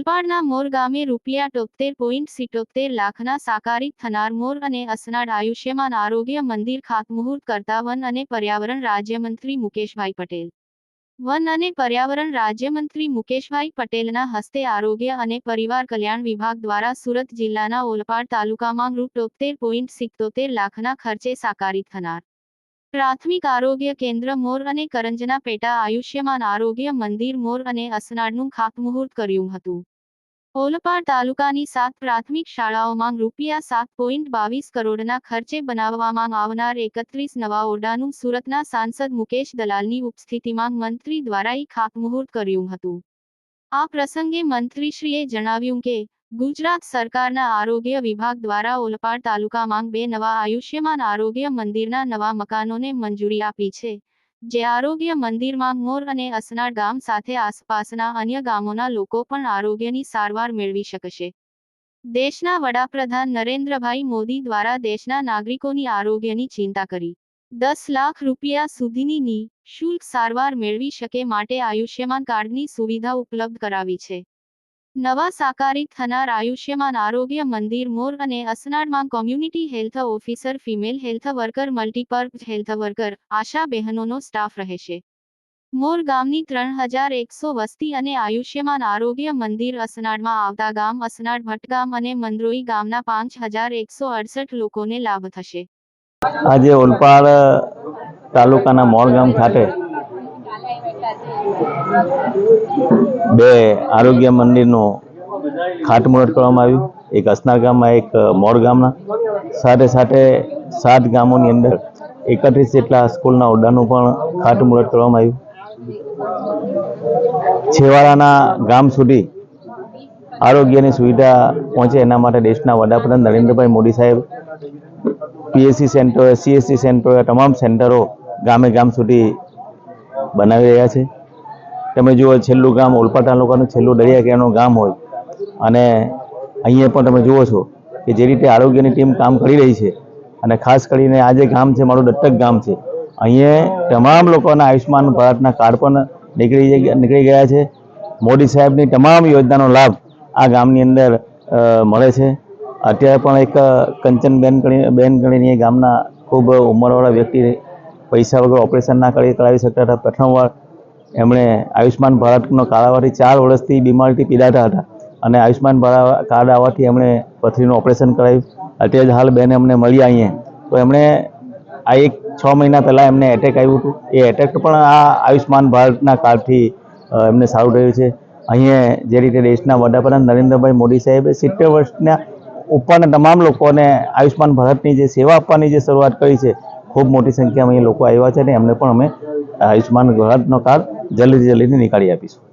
ઓલપાડના મોર ગામે રૂપિયા તોતેર પોઈન્ટ સિત્તોતેર લાખના સાકારિત થનાર મોર અને અસનાડ આયુષ્યમાન આરોગ્ય મંદિર ખાતમુહૂર્ત કરતા વન અને પર્યાવરણ રાજ્યમંત્રી મુકેશભાઈ પટેલ. વન અને પર્યાવરણ રાજ્યમંત્રી મુકેશભાઈ પટેલના હસ્તે આરોગ્ય અને પરિવાર કલ્યાણ વિભાગ દ્વારા સુરત જિલ્લાના ઓલપાડ તાલુકામાં રૂ તોતેર પોઈન્ટ સિત્તોતેર લાખના ખર્ચે સાકારિત થનાર પ્રાથમિક આરોગ્ય કેન્દ્ર મોર અને કરંજના પેટા આયુષ્યમાન આરોગ્ય મંદિર મોર અને અસનાળનું ખાતમુહૂર્ત કર્યું હતું. ઓલપાડ તાલુકાની સાત પ્રાથમિક શાળાઓમાં રૂપિયા સાત પોઈન્ટ બાવીસ કરોડના ખર્ચે બનાવવામાં આવનાર એકત્રીસ નવા ઓરડાનું સુરતના સાંસદ મુકેશ દલાલની ઉપસ્થિતિમાં મંત્રી દ્વારા ખાતમુહૂર્ત કર્યું હતું. આ પ્રસંગે મંત્રીશ્રીએ જણાવ્યું કે ગુજરાત સરકારના આરોગ્ય વિભાગ દ્વારા ઓલપાડ તાલુકામાં બે નવા આયુષ્યમાન આરોગ્ય મંદિરના નવા મકાનોને મંજૂરી આપી છે, જે આરોગ્ય મંદિરમાં મોર અને અસનાડ ગામ સાથે આસપાસના અન્ય ગામોના લોકો પણ આરોગ્યની સારવાર મેળવી શકશે. દેશના વડાપ્રધાન નરેન્દ્રભાઈ મોદી દ્વારા દેશના નાગરિકોની આરોગ્યની ચિંતા કરી. દસ લાખ રૂપિયા સુધીની શુલ્ક સારવાર મેળવી શકે માટે આયુષ્યમાન કાર્ડની સુવિધા ઉપલબ્ધ કરાવી છે. નવા સાકારી થનાર આયુષ્યમાન આરોગ્ય મંદિર મોર અને અસનાડમાં community health officer, female health worker, multipurpose health worker, ASHA બહેનોનો staff રહેશે મોર ગામની ત્રણ હજાર એકસો વસ્તી અને આયુષ્યમાન આરોગ્ય મંદિર અસનાડમાં આવતા ગામ અસનાડ, ભટગામ અને મંદરોઈ ગામના પાંચ હજાર એકસો અડસઠ લોકોને લાભ થશે. આજે ઓલપાડ તાલુકાના મોર ગામ ખાતે બે આરોગ્ય મંદિરનું ખાતમુહૂર્ત કરવામાં આવ્યું. એક અસનાર ગામમાં, એક મોર ગામના. સાથે સાથે સાત ગામોની અંદર એકત્રીસ જેટલા સ્કૂલના ઓરડાનું પણ ખાતમુહૂર્ત કરવામાં આવ્યું. છેવાડાના ગામ સુધી આરોગ્યની સુવિધા પહોંચે એના માટે દેશના વડાપ્રધાન નરેન્દ્રભાઈ મોદી સાહેબ, પીએસસી સેન્ટરો, સીએસસી સેન્ટરો તમામ સેન્ટરો ગામે ગામ સુધી બનાવી રહ્યા છે. તમે જુઓ છેલ્લું ગામ ઓલપા તાલુકાનું છેલ્લું દરિયાકિયાનું ગામ હોય. અને અહીંયા પણ તમે જુઓ છો કે જે રીતે આરોગ્યની ટીમ કામ કરી રહી છે અને ખાસ કરીને આ જે ગામ છે, મારું દત્તક ગામ છે, અહીંયા તમામ લોકોના આયુષ્યમાન ભારતના કાર્ડ પણ નીકળી નીકળી ગયા છે. મોદી સાહેબની તમામ યોજનાનો લાભ આ ગામની અંદર મળે છે. અત્યારે પણ એક કંચનબેન કરી બેન કરીને ગામના ખૂબ ઉંમરવાળા વ્યક્તિ પૈસા વગર ઓપરેશન ના કરી, કરાવી શકતા હતા. પ્રથમવાર એમણે આયુષ્માન ભારતનો કાર્ડ ચાર વર્ષથી બીમારીથી પીડાતા હતા. અને આયુષ્માન ભારત કાર્ડ આવવાથી એમણે પથરીનું ઓપરેશન કરાવ્યું. અત્યારે હાલ બેન અમને મળ્યા અહીંયા તો એમણે આ એક છ મહિના પહેલાં એમને એટેક આવ્યું હતું. એ એટેક પણ આ આયુષ્માન ભારતના કાર્ડથી એમને સારું રહ્યું છે. અહીંયા જે રીતે દેશના વડાપ્રધાન નરેન્દ્રભાઈ મોદી સાહેબે સિત્તેર વર્ષના ઉપરના તમામ લોકોને આયુષ્માન ભારતની જે સેવા આપવાની જે શરૂઆત કરી છે, ખૂબ મોટી સંખ્યામાં અહીંયા લોકો આવ્યા છે અને એમને પણ અમે આયુષ્માન ભારતનો કાર્ડ જલ્દીથી જલ્દી નીકાળી આપીશું.